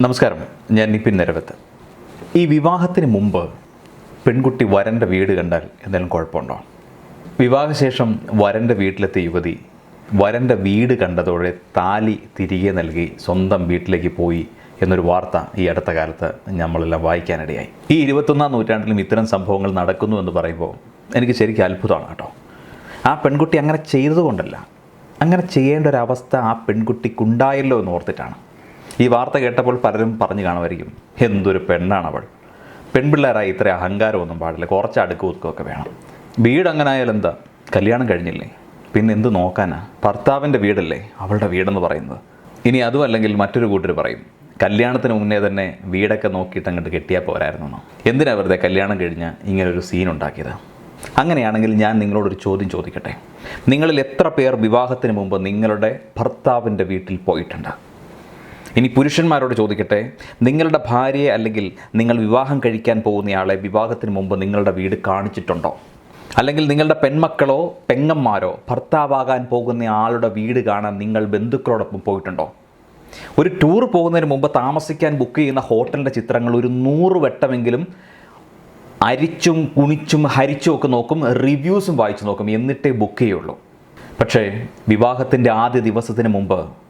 നമസ്കാരം. ഞാൻ നിപിൻ നിരവത്ത്. ഈ വിവാഹത്തിന് മുമ്പ് പെൺകുട്ടി വരന്റെ വീട് കണ്ടാൽ എന്തെങ്കിലും കുഴപ്പമുണ്ടോ? വിവാഹശേഷം വരന്റെ വീട്ടിലെത്തിയ യുവതി വരന്റെ വീട് കണ്ടതോടെ താലി തിരികെ നൽകി സ്വന്തം വീട്ടിലേക്ക് പോയി എന്നൊരു വാർത്ത ഈ അടുത്ത കാലത്ത് നമ്മളെല്ലാം വായിക്കാനിടയായി. ഈ ഇരുപത്തൊന്നാം നൂറ്റാണ്ടിലും ഇത്തരം സംഭവങ്ങൾ നടക്കുന്നു എന്ന് പറയുമ്പോൾ എനിക്ക് ശരിക്കും അത്ഭുതമാണ് കേട്ടോ. ആ പെൺകുട്ടി അങ്ങനെ ചെയ്തതുകൊണ്ടല്ല. അങ്ങനെ ചെയ്യേണ്ട ഒരു അവസ്ഥ ആ പെൺകുട്ടിക്കുണ്ടായല്ലോ എന്ന് ഓർത്തിട്ടാണ്. ഈ വാർത്ത കേട്ടപ്പോൾ പലരും പറഞ്ഞു കാണുമായിരിക്കും എന്തൊരു പെണ്ണാണ് അവൾ. പെൺപിള്ളേരായി ഇത്ര അഹങ്കാരമൊന്നും പാടില്ല. കുറച്ച് അടുക്ക് വേണം. വീട് അങ്ങനെ ആയാലും എന്താ? കല്യാണം കഴിഞ്ഞില്ലേ? പിന്നെ എന്ത് നോക്കാനാ? ഭർത്താവിന്റെ വീടല്ലേ അവളുടെ വീടെന്ന് പറയുന്നത്. ഇനി അതും അല്ലെങ്കിൽ മറ്റൊരു കൂട്ടർ പറയും കല്യാണത്തിന് മുന്നേ തന്നെ വീടൊക്കെ നോക്കിയിട്ട് അങ്ങോട്ട് കെട്ടിയാൽ പോരായിരുന്നു എന്തിനാ വെറുതെ കല്യാണം കഴിഞ്ഞ് ഇങ്ങനൊരു സീൻ ഉണ്ടാക്കിയത്? അങ്ങനെയാണെങ്കിൽ ഞാൻ നിങ്ങളോടൊരു ചോദ്യം ചോദിക്കട്ടെ. നിങ്ങളിൽ എത്ര പേർ വിവാഹത്തിന് മുമ്പ് നിങ്ങളുടെ ഭർത്താവിന്റെ വീട്ടിൽ പോയിട്ടുണ്ട്? ഇനി പുരുഷന്മാരോട് ചോദിക്കട്ടെ നിങ്ങളുടെ ഭാര്യയെ അല്ലെങ്കിൽ നിങ്ങൾ വിവാഹം കഴിക്കാൻ പോകുന്നയാളെ വിവാഹത്തിന് മുമ്പ് നിങ്ങളുടെ വീട് കാണിച്ചിട്ടുണ്ടോ? അല്ലെങ്കിൽ നിങ്ങളുടെ പെൺമക്കളോ പെങ്ങന്മാരോ ഭർത്താവാകാൻ പോകുന്ന ആളുടെ വീട് കാണാൻ നിങ്ങൾ ബന്ധുക്കളോടൊപ്പം പോയിട്ടുണ്ടോ? ഒരു ടൂർ പോകുന്നതിന് മുമ്പ് താമസിക്കാൻ ബുക്ക് ചെയ്യുന്ന ഹോട്ടലിന്റെ ചിത്രങ്ങൾ ഒരു നൂറ് വട്ടമെങ്കിലും അരിച്ചും കുണിച്ചും ഹരിച്ചും ഒക്കെ നോക്കും റിവ്യൂസും വായിച്ചു നോക്കും എന്നിട്ടേ ബുക്ക് ചെയ്യുള്ളൂ. പക്ഷേ വിവാഹത്തിന്റെ ആദ്യ ദിവസത്തിന് മുമ്പ്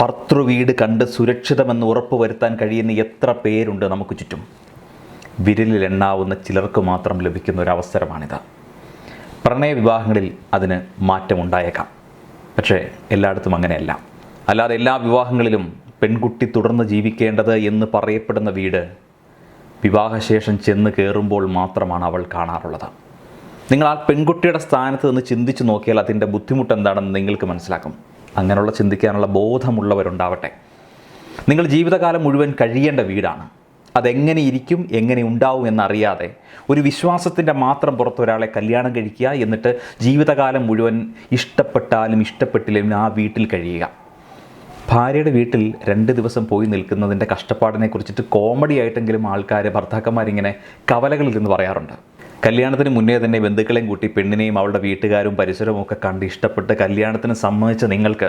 ഭർത്തൃ വീട് കണ്ട് സുരക്ഷിതമെന്ന് ഉറപ്പുവരുത്താൻ കഴിയുന്ന എത്ര പേരുണ്ട് നമുക്ക് ചുറ്റും? വിരലിൽ എണ്ണാവുന്ന ചിലർക്ക് മാത്രം ലഭിക്കുന്ന ഒരു അവസരമാണിത്. പ്രണയ വിവാഹങ്ങളിൽ അതിന് മാറ്റമുണ്ടായേക്കാം. പക്ഷേ എല്ലായിടത്തും അങ്ങനെയല്ല. അല്ലാതെ എല്ലാ വിവാഹങ്ങളിലും പെൺകുട്ടി തുടർന്ന് ജീവിക്കേണ്ടത് എന്ന് പറയപ്പെടുന്ന വീട് വിവാഹശേഷം ചെന്ന് കയറുമ്പോൾ മാത്രമാണ് അവൾ കാണാറുള്ളത്. നിങ്ങൾ ആ പെൺകുട്ടിയുടെ സ്ഥാനത്ത് നിന്ന് ചിന്തിച്ചു നോക്കിയാൽ അതിന്റെ ബുദ്ധിമുട്ട് എന്താണെന്ന് നിങ്ങൾക്ക് മനസ്സിലാക്കും. അങ്ങനെയുള്ള ചിന്തിക്കാനുള്ള ബോധമുള്ളവരുണ്ടാവട്ടെ. നിങ്ങൾ ജീവിതകാലം മുഴുവൻ കഴിയേണ്ട വീടാണ്. അതെങ്ങനെ ഇരിക്കും എങ്ങനെ ഉണ്ടാവും എന്നറിയാതെ ഒരു വിശ്വാസത്തിന്റെ മാത്രം പുറത്ത് ഒരാളെ കല്യാണം കഴിക്കുക എന്നിട്ട് ജീവിതകാലം മുഴുവൻ ഇഷ്ടപ്പെട്ടാലും ഇഷ്ടപ്പെട്ടില്ലെങ്കിലും ആ വീട്ടിൽ കഴിയുക. ഭാര്യയുടെ വീട്ടിൽ രണ്ട് ദിവസം പോയി നിൽക്കുന്നതിന്റെ കഷ്ടപ്പാടിനെ കുറിച്ചിട്ട് കോമഡി ആയിട്ടെങ്കിലും ആൾക്കാർ ഭർത്താക്കന്മാരിങ്ങനെ കവലകളിൽ നിന്ന് പറയാറുണ്ട്. കല്യാണത്തിന് മുന്നേ തന്നെ ബന്ധുക്കളെയും കൂട്ടി പെണ്ണിനെയും അവളുടെ വീട്ടുകാരും പരിസരവും ഒക്കെ കണ്ട് ഇഷ്ടപ്പെട്ട് കല്യാണത്തിന് സമ്മതിച്ച നിങ്ങൾക്ക്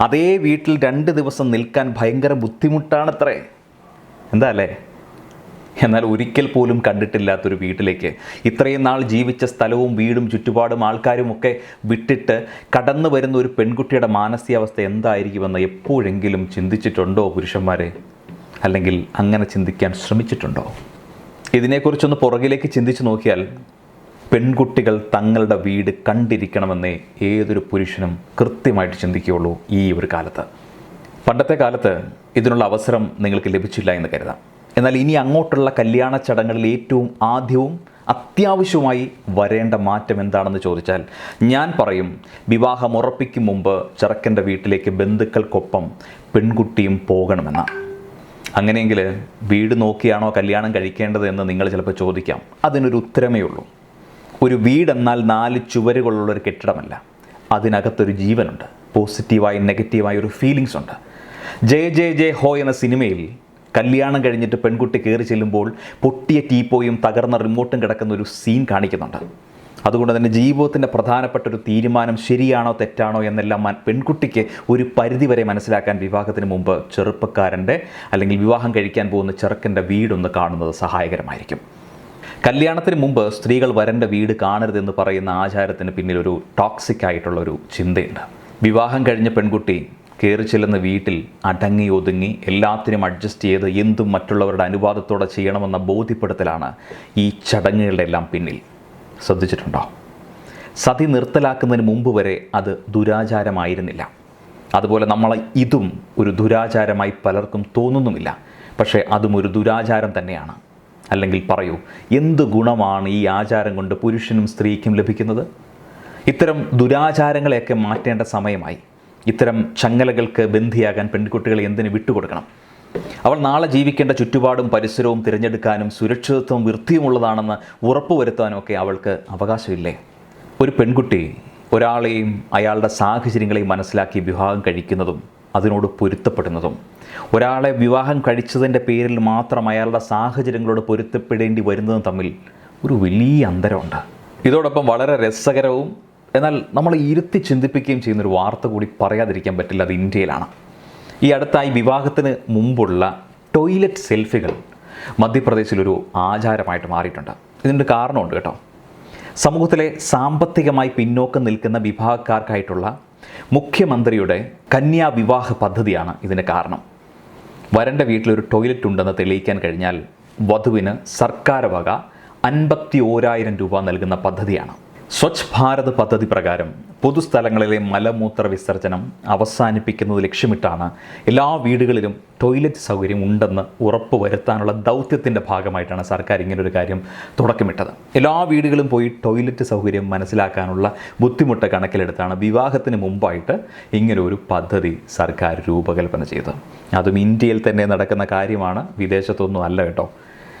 അതേ വീട്ടിൽ രണ്ട് ദിവസം നിൽക്കാൻ ഭയങ്കര ബുദ്ധിമുട്ടാണത്രേ. എന്താ അല്ലേ? എന്നാൽ ഒരിക്കൽ പോലും കണ്ടിട്ടില്ലാത്തൊരു വീട്ടിലേക്ക് ഇത്രയും നാൾ ജീവിച്ച സ്ഥലവും വീടും ചുറ്റുപാടും ആൾക്കാരും ഒക്കെ വിട്ടിട്ട് കടന്നു വരുന്ന ഒരു പെൺകുട്ടിയുടെ മാനസികാവസ്ഥ എന്തായിരിക്കുമെന്ന് എപ്പോഴെങ്കിലും ചിന്തിച്ചിട്ടുണ്ടോ പുരുഷന്മാരെ? അല്ലെങ്കിൽ അങ്ങനെ ചിന്തിക്കാൻ ശ്രമിച്ചിട്ടുണ്ടോ? ഇതിനെക്കുറിച്ചൊന്ന് പുറകിലേക്ക് ചിന്തിച്ച് നോക്കിയാൽ പെൺകുട്ടികൾ തങ്ങളുടെ വീട് കണ്ടിരിക്കണമെന്നേ ഏതൊരു പുരുഷനും കൃത്യമായിട്ട് ചിന്തിക്കുകയുള്ളൂ ഈ ഒരു കാലത്ത്. പണ്ടത്തെ കാലത്ത് ഇതിനുള്ള അവസരം നിങ്ങൾക്ക് ലഭിച്ചില്ല എന്ന് കരുതാം. എന്നാൽ ഇനി അങ്ങോട്ടുള്ള കല്യാണ ചടങ്ങുകളിൽ ഏറ്റവും ആദ്യവും അത്യാവശ്യമായി വരേണ്ട മാറ്റം എന്താണെന്ന് ചോദിച്ചാൽ ഞാൻ പറയും വിവാഹം ഉറപ്പിക്കും മുമ്പ് ചെറുക്കന്റെ വീട്ടിലേക്ക് ബന്ധുക്കൾക്കൊപ്പം പെൺകുട്ടിയും പോകണമെന്ന് അങ്ങനെയെങ്കിൽ വീട് നോക്കിയാണോ കല്യാണം കഴിക്കേണ്ടത് എന്ന് നിങ്ങൾ ചിലപ്പോൾ ചോദിക്കാം. അതിനൊരു ഉത്തരമേ ഉള്ളൂ. ഒരു വീടെന്നാൽ നാല് ചുവരുകളുള്ള ഒരു കെട്ടിടമല്ല. അതിനകത്തൊരു ജീവനുണ്ട്. പോസിറ്റീവായി നെഗറ്റീവായ ഒരു ഫീലിങ്സ് ഉണ്ട്. ജയ ജയ ജയ ഹോ എന്ന സിനിമയിൽ കല്യാണം കഴിഞ്ഞിട്ട് പെൺകുട്ടി കയറി ചെല്ലുമ്പോൾ പൊട്ടിയ ടീപ്പോയും തകർന്ന റിമോട്ടും കിടക്കുന്ന ഒരു സീൻ കാണിക്കുന്നുണ്ട്. അതുകൊണ്ട് തന്നെ ജീവിതത്തിന്റെ പ്രധാനപ്പെട്ട ഒരു തീരുമാനം ശരിയാണോ തെറ്റാണോ എന്നെല്ലാം പെൺകുട്ടിക്ക് ഒരു പരിധിവരെ മനസ്സിലാക്കാൻ വിവാഹത്തിന് മുമ്പ് ചെറുപ്പക്കാരന്റെ അല്ലെങ്കിൽ വിവാഹം കഴിക്കാൻ പോകുന്ന ചെറുക്കന്റെ വീടൊന്ന് കാണുന്നത് സഹായകരമായിരിക്കും. കല്യാണത്തിന് മുമ്പ് സ്ത്രീകൾ വരന്റെ വീട് കാണരുതെന്ന് പറയുന്ന ആചാരത്തിന് പിന്നിൽ ഒരു ടോക്സിക് ആയിട്ടുള്ള ഒരു ചിന്തയുണ്ട്. വിവാഹം കഴിഞ്ഞ പെൺകുട്ടി കയറി ചെല്ലുന്ന വീട്ടിൽ അടങ്ങി ഒതുങ്ങി എല്ലാത്തിനും അഡ്ജസ്റ്റ് ചെയ്ത് എന്തും മറ്റുള്ളവരുടെ അനുവാദത്തോടെ ചെയ്യണമെന്ന ബോധ്യപ്പെടുത്തലാണ് ഈ ചടങ്ങുകളുടെ എല്ലാം പിന്നിൽ. ശ്രദ്ധിച്ചിട്ടുണ്ടോ? സതി നിർത്തലാക്കുന്നതിന് മുമ്പ് വരെ അത് ദുരാചാരമായിരുന്നില്ല. അതുപോലെ നമ്മൾ ഇതും ഒരു ദുരാചാരമായി പലർക്കും തോന്നുന്നുമില്ല. പക്ഷേ അതും ഒരു ദുരാചാരം തന്നെയാണ്. അല്ലെങ്കിൽ പറയൂ എന്ത് ഗുണമാണ് ഈ ആചാരം കൊണ്ട് പുരുഷനും സ്ത്രീക്കും ലഭിക്കുന്നത്? ഇത്തരം ദുരാചാരങ്ങളെയൊക്കെ മാറ്റേണ്ട സമയമായി. ഇത്തരം ചങ്ങലകൾക്ക് ബന്ധിയാകാൻ പെൺകുട്ടികളെ എന്തിനു വിട്ടുകൊടുക്കണം? അവൾ നാളെ ജീവിക്കേണ്ട ചുറ്റുപാടും പരിസരവും തിരഞ്ഞെടുക്കാനും സുരക്ഷിതത്വം വൃത്തിയുമുള്ളതാണെന്ന് ഉറപ്പുവരുത്താനും ഒക്കെ അവൾക്ക് അവകാശമില്ലേ? ഒരു പെൺകുട്ടി ഒരാളെയും അയാളുടെ സാഹചര്യങ്ങളെയും മനസ്സിലാക്കി വിവാഹം കഴിക്കുന്നതും അതിനോട് പൊരുത്തപ്പെടുന്നതും ഒരാളെ വിവാഹം കഴിച്ചതിന്റെ പേരിൽ മാത്രം അയാളുടെ സാഹചര്യങ്ങളോട് പൊരുത്തപ്പെടേണ്ടി വരുന്നതും തമ്മിൽ ഒരു വലിയ അന്തരമുണ്ട്. ഇതോടൊപ്പം വളരെ രസകരവും എന്നാൽ നമ്മൾ ഇരുത്തി ചിന്തിപ്പിക്കുകയും ചെയ്യുന്നൊരു വാർത്ത കൂടി പറയാതിരിക്കാൻ പറ്റില്ല അത് ഇന്ത്യയിലാണ്. ഈ അടുത്തായി വിവാഹത്തിന് മുമ്പുള്ള ടോയ്ലറ്റ് സെൽഫികൾ മധ്യപ്രദേശിലൊരു ആചാരമായിട്ട് മാറിയിട്ടുണ്ട്. ഇതിന്റെ കാരണമുണ്ട് കേട്ടോ. സമൂഹത്തിലെ സാമ്പത്തികമായി പിന്നോക്കം നിൽക്കുന്ന വിഭാഗക്കാർക്കായിട്ടുള്ള മുഖ്യമന്ത്രിയുടെ കന്യാവിവാഹ പദ്ധതിയാണ് ഇതിന് കാരണം. വരന്റെ വീട്ടിലൊരു ടോയ്ലറ്റ് ഉണ്ടെന്ന് തെളിയിക്കാൻ കഴിഞ്ഞാൽ വധുവിന് സർക്കാർ വക അൻപത്തി ഓരായിരം രൂപ നൽകുന്ന പദ്ധതിയാണ്. സ്വച്ഛ് ഭാരത് പദ്ധതി പ്രകാരം പൊതുസ്ഥലങ്ങളിലെ മലമൂത്ര വിസർജനം അവസാനിപ്പിക്കുന്നത് ലക്ഷ്യമിട്ടാണ് എല്ലാ വീടുകളിലും ടോയ്ലറ്റ് സൗകര്യം ഉണ്ടെന്ന് ഉറപ്പുവരുത്താനുള്ള ദൗത്യത്തിന്റെ ഭാഗമായിട്ടാണ് സർക്കാർ ഇങ്ങനൊരു കാര്യം തുടക്കമിട്ടത്. എല്ലാ വീടുകളും പോയി ടോയ്ലറ്റ് സൗകര്യം മനസ്സിലാക്കാനുള്ള ബുദ്ധിമുട്ട് കണക്കിലെടുത്താണ് വിവാഹത്തിന് മുമ്പായിട്ട് ഇങ്ങനെ ഒരു പദ്ധതി സർക്കാർ രൂപകൽപ്പന ചെയ്തത്. അതും ഇന്ത്യയിൽ തന്നെ നടക്കുന്ന കാര്യമാണ്. വിദേശത്തൊന്നും അല്ല കേട്ടോ.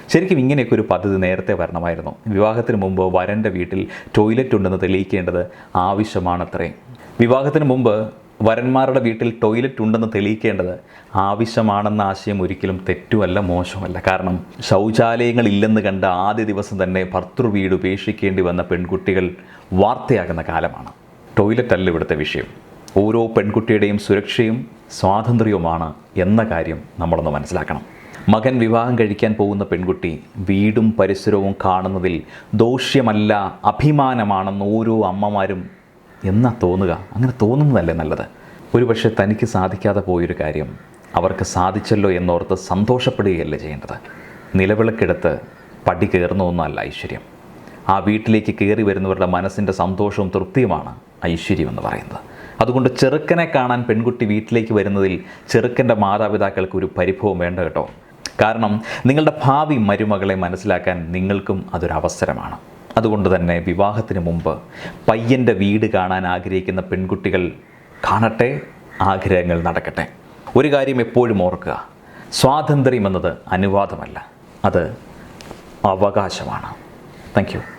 ശരിക്കും ഇങ്ങനെയൊക്കെ ഒരു പദ്ധതി നേരത്തെ വരണമായിരുന്നു. വിവാഹത്തിന് മുമ്പ് വരന്റെ വീട്ടിൽ ടോയ്ലറ്റ് ഉണ്ടെന്ന് തെളിയിക്കേണ്ടത് ആവശ്യമാണത്രേ. വിവാഹത്തിന് മുമ്പ് വരന്മാരുടെ വീട്ടിൽ ടോയ്ലറ്റ് ഉണ്ടെന്ന് തെളിയിക്കേണ്ടത് ആവശ്യമാണെന്ന ആശയം ഒരിക്കലും തെറ്റുമല്ല മോശമല്ല. കാരണം ശൗചാലയങ്ങൾ ഇല്ലെന്ന് കണ്ട ആദ്യ ദിവസം തന്നെ ഭർത്തൃവീട് ഉപേക്ഷിക്കേണ്ടി വന്ന പെൺകുട്ടികൾ വാർത്തയാകുന്ന കാലമാണ്. ടോയ്ലറ്റ് അല്ല ഇവിടുത്തെ വിഷയം. ഓരോ പെൺകുട്ടിയുടെയും സുരക്ഷയും സ്വാതന്ത്ര്യവുമാണ് എന്ന കാര്യം നമ്മളൊന്ന് മനസ്സിലാക്കണം. മകൻ വിവാഹം കഴിക്കാൻ പോകുന്ന പെൺകുട്ടി വീടും പരിസരവും കാണുന്നതിൽ ദോഷ്യമല്ല അഭിമാനമാണെന്ന് ഓരോ അമ്മമാരും എന്നാ തോന്നുക? അങ്ങനെ തോന്നുന്നതല്ലേ നല്ലത്? ഒരുപക്ഷെ തനിക്ക് സാധിക്കാതെ പോയൊരു കാര്യം അവർക്ക് സാധിച്ചല്ലോ എന്നോർത്ത് സന്തോഷപ്പെടുകയല്ലേ ചെയ്യേണ്ടത്. നിലവിളക്കെടുത്ത് പടി കയറുന്ന ഒന്നല്ല ഐശ്വര്യം. ആ വീട്ടിലേക്ക് കയറി വരുന്നവരുടെ മനസ്സിന്റെ സന്തോഷവും തൃപ്തിയുമാണ് ഐശ്വര്യം എന്ന് പറയുന്നത്. അതുകൊണ്ട് ചെറുക്കനെ കാണാൻ പെൺകുട്ടി വീട്ടിലേക്ക് വരുന്നതിൽ ചെറുക്കന്റെ മാതാപിതാക്കൾക്ക് ഒരു പരിഭവം വേണ്ട കേട്ടോ. കാരണം നിങ്ങളുടെ ഭാവി മരുമകളെ മനസ്സിലാക്കാൻ നിങ്ങൾക്കും അതൊരു അവസരമാണ്. അതുകൊണ്ട് തന്നെ വിവാഹത്തിന് മുമ്പ് പയ്യന്റെ വീട് കാണാൻ ആഗ്രഹിക്കുന്ന പെൺകുട്ടികൾ കാണട്ടെ ആഗ്രഹങ്ങൾ നടക്കട്ടെ. ഒരു കാര്യം എപ്പോഴും ഓർക്കുക സ്വാതന്ത്ര്യം എന്നത് അനുവാദമല്ല അത് അവകാശമാണ്. താങ്ക്